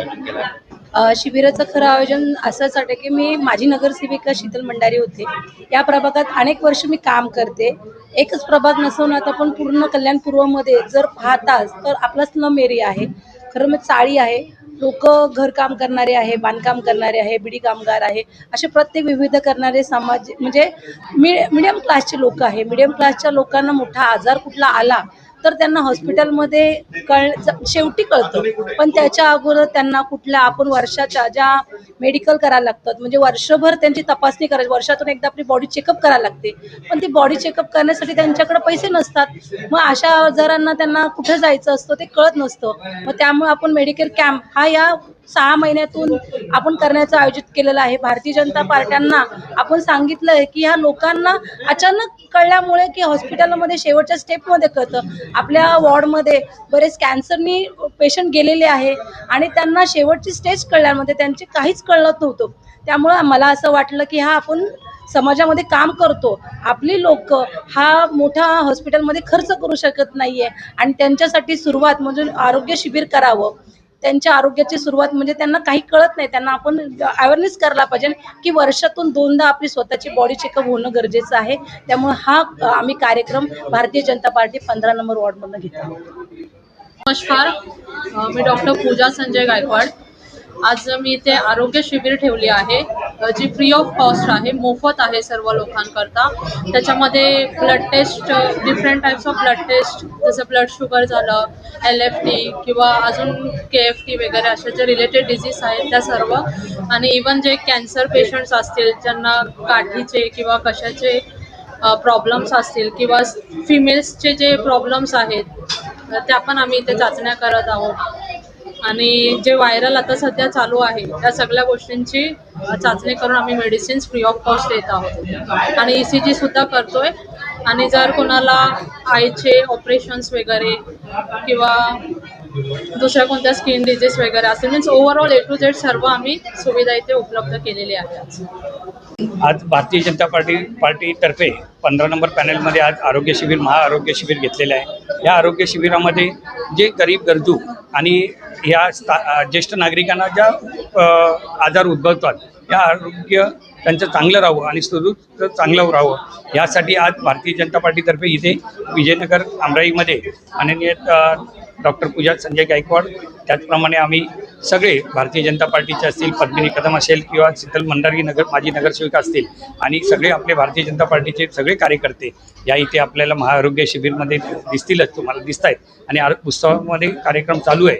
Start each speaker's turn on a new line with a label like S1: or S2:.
S1: आयोजन केलं आहे?
S2: शिबिराचं खरं आयोजन असंच वाटतं की मी माझी नगरसेविका शीतल मंडारी होते. या प्रभागात अनेक वर्ष मी काम करते. एकच प्रभाग नसून आता पण पूर्ण कल्याण पूर्वमध्ये जर पाहताच तर आपला स्लम एरिया आहे. खरं मग चाळी आहे. लोक घरकाम करणारे आहे बांधकाम करणारे आहे बिडी कामगार आहे. असे प्रत्येक विविध करणारे समाज म्हणजे मी मिडियम क्लासचे लोक आहे. मिडियम क्लासच्या लोकांना मोठा आजार कुठला आला तर त्यांना हॉस्पिटलमध्ये कळ शेवटी कळतं. पण त्याच्या अगोदर त्यांना कुठल्या आपण वर्षाच्या ज्या मेडिकल करायला लागतात म्हणजे वर्षभर त्यांची तपासणी करायची वर्षातून एकदा आपली बॉडी चेकअप करायला लागते. पण ती बॉडी चेकअप करण्यासाठी त्यांच्याकडे पैसे नसतात. मग अशा आजारांना त्यांना कुठे जायचं असतं ते कळत नसतं. मग त्यामुळे आपण मेडिकल कॅम्प हा या सहा महिन्यातून आपण करण्याचं आयोजित केलेलं आहे. भारतीय जनता पार्ट्यांना आपण सांगितलं आहे की ह्या लोकांना अचानक कळल्यामुळे की हॉस्पिटलमध्ये शेवटच्या स्टेपमध्ये कळतं. आपल्या वॉर्डमध्ये बरेच कॅन्सरनी पेशंट गेलेले आहे आणि त्यांना शेवटची स्टेज कळल्यामध्ये त्यांचे काहीच कळलं नव्हतं. त्यामुळं मला असं वाटलं की हा आपण समाजामध्ये काम करतो. आपली लोक हा मोठा हॉस्पिटलमध्ये खर्च करू शकत नाहीये आणि त्यांच्यासाठी सुरुवात म्हणजे आरोग्य शिबिर करावं. त्यांच्या आरोग्याची सुरुवात म्हणजे त्यांना काही कळत नाही. त्यांना आपण अवेअरनेस करायला पाहिजे की वर्षातून दोनदा आपली स्वतःची बॉडी चेकअप होणं गरजेचं आहे. त्यामुळे हा आम्ही कार्यक्रम भारतीय जनता पार्टी पंधरा नंबर वॉर्डमधून घेतो आहोत
S3: नमस्कार मी डॉक्टर पूजा संजय गायकवाड. आज मी इथे आरोग्य शिबिर ठेवली आहे. जी फ्री ऑफ कॉस्ट आहे मोफत आहे सर्व लोकांकरता. त्याच्यामध्ये blood test different types of blood test जसं ब्लड शुगर झालं एल एफ टी किंवा अजून के एफ टी वगैरे असे जे रिलेटेड डिझीज आहेत त्या सर्व. आणि इवन जे कॅन्सर पेशंट्स असतील ज्यांना काठीचे किंवा कशाचे प्रॉब्लेम्स असतील किंवा फिमेल्सचे जे प्रॉब्लेम्स आहेत त्या पण आम्ही इथे चाचण्या करत आहोत. आणि जे व्हायरल आता सध्या चालू आहे त्या सगळ्या गोष्टींची चाचणी करून आम्ही मेडिसिन्स फ्री ऑफ कॉस्ट देत आहोत. आणि ई सी जी सुद्धा करतोय. आणि जर कोणाला आईचे ऑपरेशन्स वगैरे किंवा दुसऱ्या कोणत्या स्किन डिजीज वगैरे असेल means overall A to Z सर्व आम्ही सुविधा इथे उपलब्ध केलेली आहे.
S4: आज भारतीय जनता पार्टी पार्टीतर्फे पंधरा नंबर पॅनलमध्ये आज आरोग्य शिबिर महाआरोग्य शिबिर घेतलेलं आहे. या आरोग्य शिबिरामध्ये जे गरीब गरजू आणि ह्या ज्येष्ठ नागरिकांना ज्या आजार उद्भवतात या आरोग्य त्यांचं चांगलं राहावं आणि सुरू चांगलं राहावं. यासाठी आज भारतीय जनता पार्टीतर्फे इथे विजयनगर अमराईमध्ये माननीय डॉक्टर पूजा संजय गायकवाड त्याचप्रमाणे आम्ही सगळे भारतीय जनता पार्टीचे असतील पद्मिनी कदम असेल किंवा शीतल मंडारगी नगर माजी नगरसेविका असतील आणि सगळे आपले भारतीय जनता पार्टीचे सगळे कार्यकर्ते या इथे आपल्याला महाआरोग्य शिबिरमध्ये दिसतीलच तुम्हाला दिसत आहेत आणि आरो उत्सवामध्ये कार्यक्रम चालू आहे.